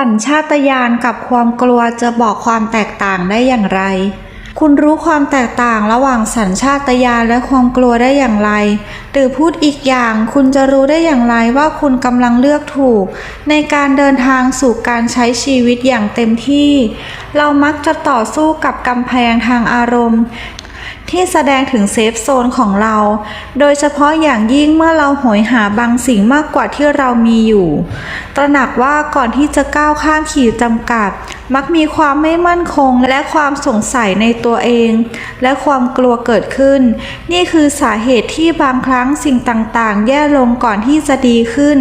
สัญชาตญาณกับความกลัวจะบอกความแตกต่างได้อย่างไร คุณรู้ความแตกต่างระหว่างสัญชาตญาณและความกลัวได้อย่างไร หรือพูดอีกอย่าง คุณจะรู้ได้อย่างไรว่าคุณกำลังเลือกถูก ในการเดินทางสู่การใช้ชีวิตอย่างเต็มที่ เรามักจะต่อสู้กับกำแพงทางอารมณ์ ที่แสดงถึงเซฟโซนของเรา โดยเฉพาะอย่างยิ่งเมื่อเราโหยหาบางสิ่งมากกว่าที่เรามีอยู่ ตระหนักว่าก่อนที่จะก้าวข้ามขีดจำกัด มักมีความไม่มั่นคงและความสงสัยในตัวเอง และความกลัวเกิดขึ้น นี่คือสาเหตุที่บางครั้งสิ่งต่างๆ แย่ลงก่อนที่จะดีขึ้น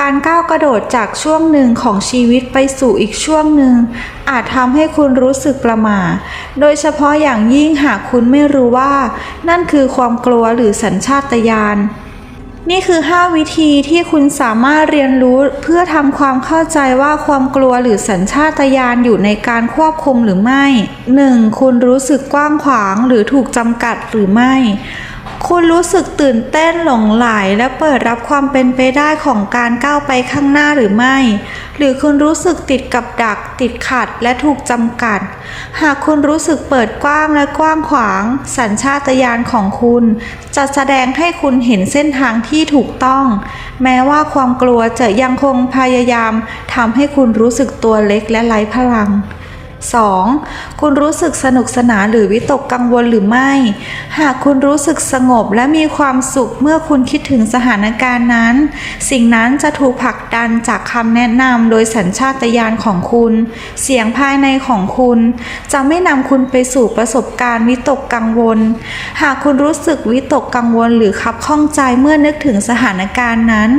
การก้าวกระโดดจากช่วงหนึ่งของชีวิตไปสู่อีกช่วงหนึ่ง อาจทำให้คุณรู้สึกประหม่า โดยเฉพาะอย่างยิ่งหากคุณไม่รู้ว่า นั่นคือความกลัวหรือสัญชาตญาณนี่คือ 5 วิธีที่คุณสามารถเรียนรู้เพื่อทำความเข้าใจว่าความกลัวหรือสัญชาตญาณอยู่ในการควบคุมหรือไม่ 1. คุณรู้สึกกว้างขวางหรือถูกจำกัดหรือไม่ คุณรู้สึกตื่นเต้นหลงไหลและเปิดรับความเป็นไปได้ของการก้าวไปข้างหน้าหรือไม่ หรือคุณรู้สึกติดกับดัก ติดขัดและถูกจำกัด หากคุณรู้สึกเปิดกว้างและกว้างขวาง สัญชาตญาณของคุณ จะแสดงให้คุณเห็นเส้นทางที่ถูกต้อง แม้ว่าความกลัวจะยังคงพยายามทำให้คุณรู้สึกตัวเล็กและไร้พลัง 2. คุณรู้สึกสนุกสนานหรือวิตกกังวลหรือไม่ หากคุณรู้สึกสงบและมีความสุขเมื่อคุณคิดถึงสถานการณ์นั้น สิ่งนั้นจะถูกผลักดันจากคำแนะนำโดยสัญชาตญาณของคุณ เสียงภายในของคุณ จะไม่นำคุณไปสู่ประสบการณ์วิตกกังวล หากคุณรู้สึกวิตกกังวลหรือขับข้องใจเมื่อนึกถึงสถานการณ์นั้น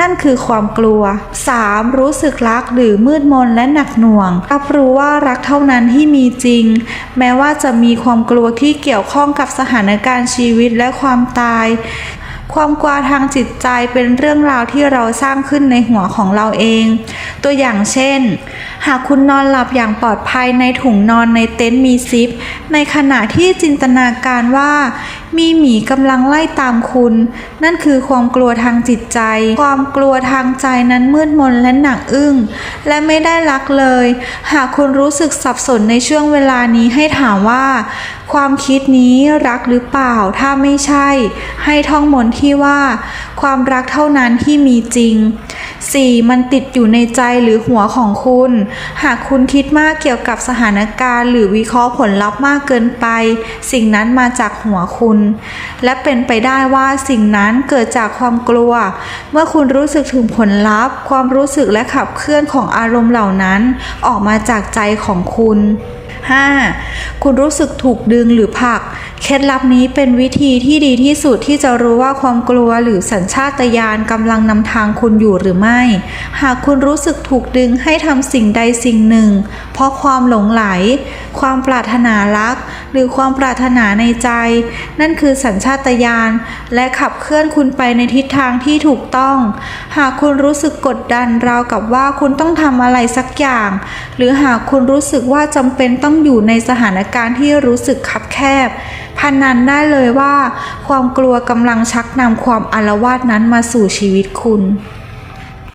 นั่นคือความกลัว 3. รู้สึกรักหรือมืดมนและหนักหน่วงรับรู้ว่ารักเท่านั้นที่มีจริง แม้ว่าจะมีความกลัวที่เกี่ยวข้องกับสถานการณ์ชีวิตและความตาย ความกลัวทางจิตใจเป็นเรื่องราวที่เราสร้างขึ้นในหัวของเราเอง ตัวอย่างเช่น หากคุณนอนหลับอย่างปลอดภัยในถุงนอนในเต็นท์มีซิป ในขณะที่จินตนาการว่า มีหมีกำลังไล่ตามคุณ นั่นคือความกลัวทางจิตใจ ความกลัวทางใจนั้นมืดมนและหนักอึ้ง และไม่ได้รักเลย หากคุณรู้สึกสับสนในช่วงเวลานี้ให้ถามว่า ความคิดนี้รักหรือเปล่า ถ้าไม่ใช่ ให้ท่องมนที่ว่า ความรักเท่านั้นที่มีจริง 4. มันติดอยู่ในใจหรือหัวของคุณ หากคุณคิดมากเกี่ยวกับสถานการณ์หรือวิเคราะห์ผลลัพธ์มากเกินไป สิ่งนั้นมาจากหัวคุณ และเป็นไปได้ว่าสิ่งนั้นเกิดจากความกลัว เมื่อคุณรู้สึกถึงผลลัพธ์ ความรู้สึกและขับเคลื่อนของอารมณ์เหล่านั้น ออกมาจากใจของคุณ 5. คุณรู้สึกถูกดึงหรือผลัก เคล็ดลับนี้เป็นวิธีที่ดีที่สุดที่จะรู้ว่าความกลัวหรือสัญชาตญาณกำลังนำทางคุณอยู่หรือไม่ หากคุณรู้สึกถูกดึงให้ทำสิ่งใดสิ่งหนึ่ง เพราะความหลงไหล ความปรารถนารัก หรือความปรารถนาในใจ นั่นคือสัญชาตญาณและขับเคลื่อนคุณไปในทิศทางที่ถูกต้อง หากคุณรู้สึกกดดันราวกับว่าคุณต้องทำอะไรสักอย่าง หรือหากคุณรู้สึกว่าจำเป็นต้อง้องอยู่ในสถานการณ์ที่รู้สึกคับแคบพันนันได้เลยว่า ความกลัวกำลังชักนำความอาละวาสนั้นมาสู่ชีวิตคุณ